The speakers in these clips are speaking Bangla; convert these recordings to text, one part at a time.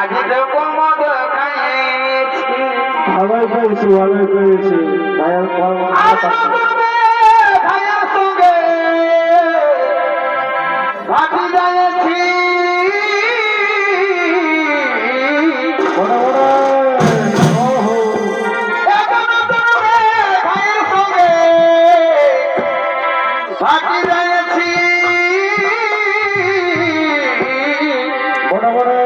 আজ মদ খাইছি। ভালোই করেছি ভালোই করেছি বাকি রয়েছি বড় বড়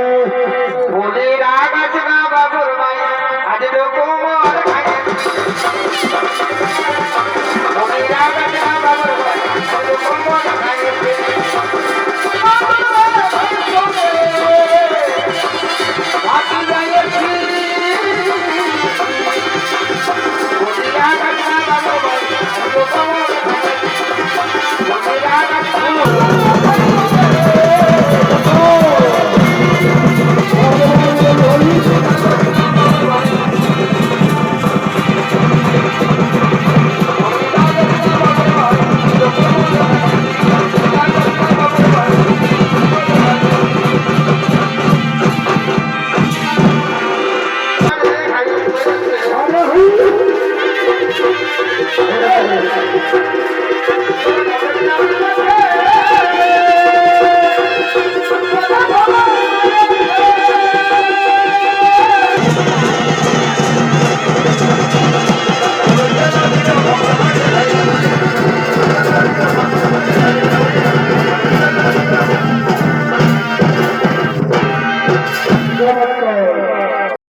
Thank you.